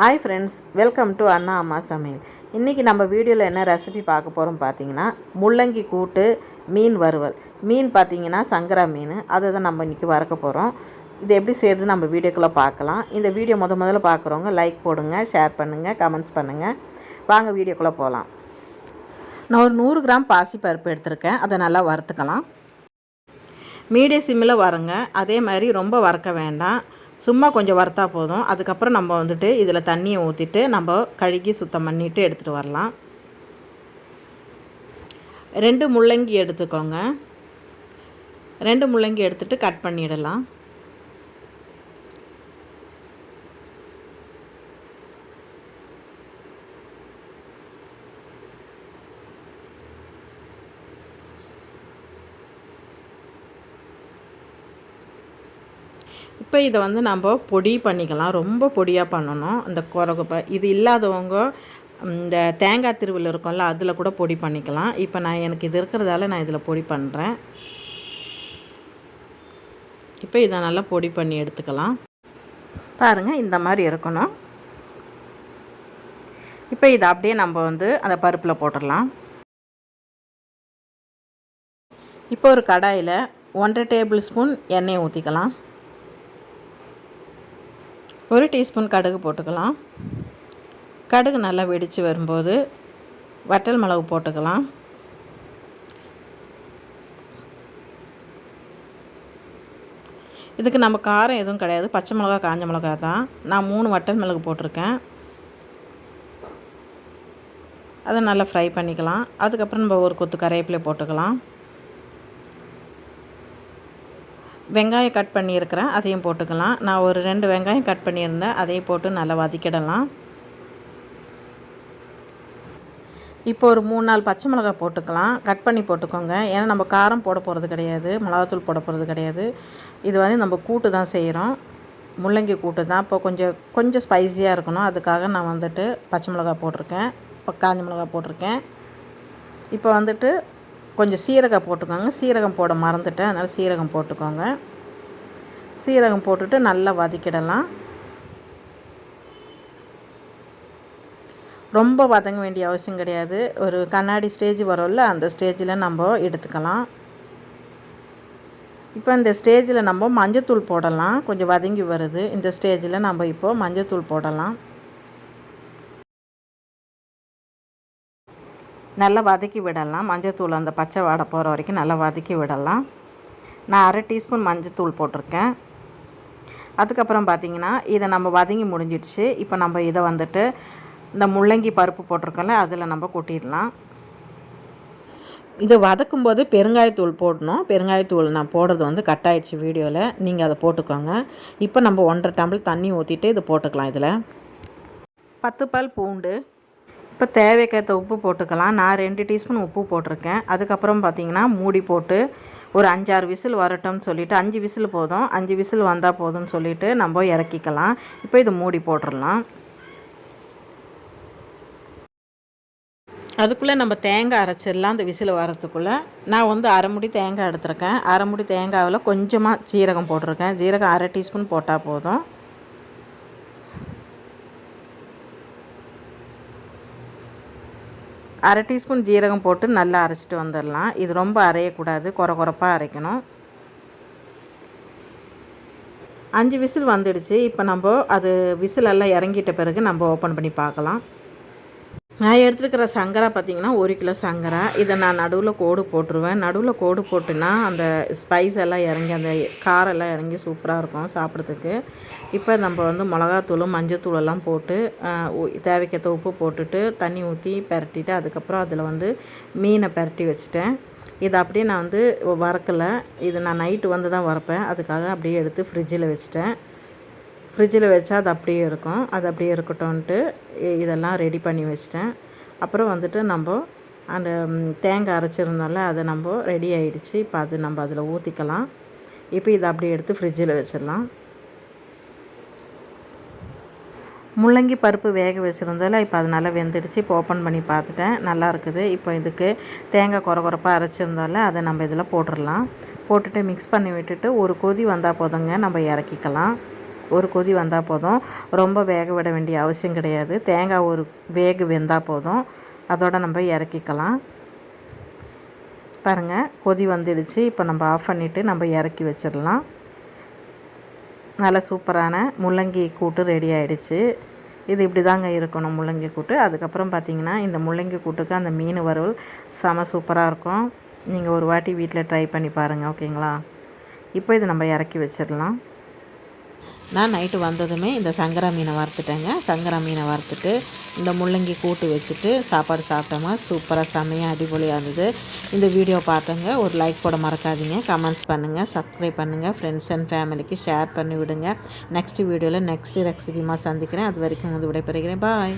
Hi friends welcome to அண்ணா அம்மா சமையல் இன்றைக்கி நம்ம வீடியோவில் என்ன ரெசிபி பார்க்க போகிறோம் பார்த்தீங்கன்னா முள்ளங்கி கூட்டு மீன் வறுவல். மீன் பார்த்தீங்கன்னா சங்கரா மீன். அதை தான் நம்ம இன்றைக்கி வறுக்க போகிறோம் இது எப்படி செய்கிறது நம்ம வீடியோக்குள்ளே பார்க்கலாம். இந்த வீடியோ முத முதல்ல பார்க்குறவங்க லைக் போடுங்க ஷேர் பண்ணுங்கள் கமெண்ட்ஸ் பண்ணுங்கள் வாங்க வீடியோக்குள்ளே போகலாம் நான் ஒரு நூறு கிராம் பாசி பருப்பு எடுத்திருக்கேன். அதை நல்லா வறுத்துக்கலாம். மீடியம் சிம்மில் வரங்க அதே மாதிரி ரொம்ப வறுக்க வேண்டாம். சும்மா கொஞ்சம் வறுத்தா போதும். அதுக்கப்புறம் நம்ம வந்துட்டு இதில் தண்ணியை ஊற்றிட்டு நம்ம கழுகி சுத்தம் பண்ணிவிட்டு எடுத்துகிட்டு வரலாம். ரெண்டு முள்ளங்கி எடுத்துக்கோங்க. ரெண்டு முள்ளங்கி எடுத்துகிட்டு கட் பண்ணிடலாம். இப்போ இதை வந்து நம்ம பொடி பண்ணிக்கலாம். ரொம்ப பொடியாக பண்ணணும். இந்த குரகுப்பை இது இல்லாதவங்க இந்த தேங்காய் திருவில் இருக்கும்ல அதில் கூட பொடி பண்ணிக்கலாம். இப்போ நான் எனக்கு இது இருக்கிறதால நான் இதில் பொடி பண்ணுறேன் இப்போ இதை நல்லா பொடி பண்ணி எடுத்துக்கலாம். பாருங்கள் இந்த மாதிரி இருக்கணும். இப்போ இதை அப்படியே நம்ம வந்து அந்த பருப்பில் போட்டுடலாம். இப்போ ஒரு கடாயில் ஒன்றரை டேபிள் ஸ்பூன் எண்ணெயை ஊற்றிக்கலாம் ஒரு டீஸ்பூன் கடுகு போட்டுக்கலாம். கடுகு நல்லா வெடித்து வரும்போது வட்டல் மிளகு போட்டுக்கலாம். இதுக்கு நம்ம காரம் எதுவும் கிடையாது. பச்சை மிளகா காஞ்ச மிளகா தான். நான் மூணு வட்டல் மிளகு போட்டிருக்கேன். அதை நல்லா ஃப்ரை பண்ணிக்கலாம். அதுக்கப்புறம் நம்ம ஒரு கொத்து கருவேப்பிலை போட்டுக்கலாம். வெங்காயம் கட் பண்ணியிருக்கிறேன் அதையும் போட்டுக்கலாம். நான் ஒரு ரெண்டு வெங்காயம் கட் பண்ணியிருந்தேன் அதையும் போட்டு நல்லா வதக்கிடலாம். இப்போ ஒரு மூணு நாலு பச்சை மிளகா போட்டுக்கலாம். கட் பண்ணி போட்டுக்கோங்க. ஏன்னா நம்ம காரம் போட போகிறது கிடையாது மிளகாத்தூள் போட போகிறது கிடையாது. இது வந்து நம்ம கூட்டு தான் செய்கிறோம் முள்ளங்கி கூட்டு தான். இப்போ கொஞ்சம் கொஞ்சம் ஸ்பைஸியாக இருக்கணும். அதுக்காக நான் வந்துட்டு பச்சை மிளகா போட்டிருக்கேன். இப்போ காஞ்ச மிளகா போட்டிருக்கேன். இப்போ வந்துட்டு கொஞ்சம் சீரகம் போட்டுக்கோங்க. சீரகம் போட மறந்துட்டேன். அதனால் சீரகம் போட்டுக்கோங்க. சீரகம் போட்டுட்டு நல்லா வதக்கிடலாம். ரொம்ப வதங்க வேண்டிய அவசியம் கிடையாது. ஒரு கண்ணாடி ஸ்டேஜ் வரும்ல அந்த ஸ்டேஜில் நம்ம எடுத்துக்கலாம். இப்போ இந்த ஸ்டேஜில் நம்ம மஞ்சத்தூள் போடலாம். கொஞ்சம் வதங்கி வருது. இந்த ஸ்டேஜில் நம்ம இப்போது மஞ்சத்தூள் போடலாம். நல்லா வதக்கி விடலாம். மஞ்சத்தூள் அந்த பச்சை வாடை போகிற வரைக்கும் நல்லா வதக்கி விடலாம். நான் அரை டீஸ்பூன் மஞ்சத்தூள் போட்டிருக்கேன். அதுக்கப்புறம் பார்த்திங்கன்னா இதை நம்ம வதங்கி முடிஞ்சிடுச்சு. இப்போ நம்ம இதை வந்துட்டு இந்த முள்ளங்கி பருப்பு போட்டிருக்கோம்ல அதில் நம்ம கொட்டிடலாம். இதை வதக்கும்போது பெருங்காயத்தூள் போடணும். பெருங்காயத்தூள் நான் போடுறது வந்து கட் ஆகிடுச்சு வீடியோவில் நீங்கள் அதை போட்டுக்கோங்க. இப்போ நம்ம ஒன்றரை டம்ளர் தண்ணி ஊற்றிட்டு இதை போட்டுக்கலாம் இதில். பத்து பால் பூண்டு. இப்போ தேவைக்கேற்ற உப்பு போட்டுக்கலாம். நான் ரெண்டு டீஸ்பூன் உப்பு போட்டிருக்கேன். அதுக்கப்புறம் பார்த்திங்கன்னா மூடி போட்டு ஒரு அஞ்சாறு விசில் வரட்டும்னு சொல்லிவிட்டு அஞ்சு விசில் போதும். அஞ்சு விசில் வந்தால் போதும்னு சொல்லிவிட்டு நம்ம இறக்கிக்கலாம். இப்போ இது மூடி போட்டுடலாம். அதுக்குள்ளே நம்ம தேங்காய் அரைச்சிடலாம் அந்த விசில் வரத்துக்குள்ளே. நான் வந்து அரைமுடி தேங்காய் எடுத்திருக்கேன். அரைமுடி தேங்காவில் தேங்காயில் கொஞ்சமாக சீரகம் போட்டிருக்கேன். ஜீரகம் அரை டீஸ்பூன் போட்டால் போதும். அரை டீஸ்பூன் ஜீரகம் போட்டு நல்லா அரைச்சிட்டு வந்துடலாம். இது ரொம்ப அரையக்கூடாது. குறை குறைப்பாக அரைக்கணும். அஞ்சு விசில் வந்துடுச்சு. இப்போ நம்ம அது விசிலெல்லாம் இறங்கிட்ட பிறகு நம்ம ஓப்பன் பண்ணி பார்க்கலாம். நான் எடுத்துருக்கிற சங்கரா பார்த்திங்கன்னா ஒரு கிலோ சங்கரா. இதை நான் நடுவில் கோடு போட்டுருவேன். நடுவில் கோடு போட்டுனா அந்த ஸ்பைஸ் எல்லாம் இறங்கி அந்த காரெல்லாம் இறங்கி சூப்பராக இருக்கும் சாப்பிட்றதுக்கு. இப்போ நம்ம வந்து மிளகாத்தூளும் மஞ்சத்தூள் எல்லாம் போட்டு தேவைக்கேற்ற உப்பு போட்டுட்டு தண்ணி ஊற்றி பரட்டிட்டு அதுக்கப்புறம் அதில் வந்து மீனை பரட்டி வச்சுட்டேன். இதை அப்படியே நான் வந்து வறக்கலை. இது நான் நைட்டு வந்து தான் வறப்பேன். அதுக்காக அப்படியே எடுத்து ஃப்ரிட்ஜில் வச்சுட்டேன். ஃப்ரிட்ஜில் வச்சா அது அப்படியே இருக்கும். அது அப்படியே இருக்கட்டும்ன்ட்டு இதெல்லாம் ரெடி பண்ணி வச்சிட்டேன். அப்புறம் வந்துட்டு நம்ம அந்த தேங்காய் அரைச்சிருந்தோம்ல அதை நம்ம ரெடி ஆகிடுச்சு இப்போ அது நம்ம அதில் ஊற்றிக்கலாம் இப்போ இதை அப்படியே எடுத்து ஃப்ரிட்ஜில் வச்சிடலாம். முள்ளங்கி பருப்பு வேக வச்சுருந்தால இப்போ அது நல்லா வெந்துடுச்சு. இப்போ ஓப்பன் பண்ணி பார்த்துட்டேன். நல்லா இருக்குது. இப்போ இதுக்கு தேங்காய் குறை குறைப்பாக அரைச்சிருந்தால அதை நம்ம இதில் போட்டுடலாம். போட்டுட்டு மிக்ஸ் பண்ணி விட்டுட்டு ஒரு கொதி வந்தால் போதுங்க. நம்ம இறக்கிக்கலாம். ஒரு கொதி வந்தால் போதும். ரொம்ப வேக விட வேண்டிய அவசியம் கிடையாது. தேங்காய் ஒரு வேக வெந்தால் போதும். அதோட நம்ம இறக்கிக்கலாம். பாருங்கள் கொதி வந்துடுச்சு. இப்போ நம்ம ஆஃப் பண்ணிவிட்டு நம்ம இறக்கி வச்சிடலாம். நல்ல சூப்பரான முள்ளங்கி கூட்டு ரெடி ஆகிடுச்சு இது இப்படி தாங்க இருக்கணும் முள்ளங்கி கூட்டு. அதுக்கப்புறம் பார்த்தீங்கன்னா இந்த முள்ளங்கி கூட்டுக்கு அந்த மீன் வறுவல் செம சூப்பராக இருக்கும். நீங்கள் ஒரு வாட்டி வீட்டில் ட்ரை பண்ணி பாருங்கள் ஓகேங்களா இப்போ இது நம்ம இறக்கி வச்சிடலாம். நான் நைட்டு வந்ததுமே இந்த சங்கரா மீனை வறுத்துட்டேங்க. சங்கரா மீனை வறுத்துட்டு இந்த முள்ளங்கி கூட்டு வச்சுட்டு சாப்பாடு சாப்பிட்டோமா. சூப்பராக செம்மையாக அடிபொலியாக இருந்தது. இந்த வீடியோ பார்த்தங்க ஒரு லைக் போட மறக்காதீங்க. கமெண்ட்ஸ் பண்ணுங்கள் சப்ஸ்கிரைப் பண்ணுங்கள் ஃப்ரெண்ட்ஸ் அண்ட் ஃபேமிலிக்கு ஷேர் பண்ணி விடுங்க. நெக்ஸ்ட் வீடியோவில் நெக்ஸ்ட் ரெசிபிமா சந்திக்கிறேன். அது வரைக்கும் வந்து விடைபெறுகிறேன். பாய்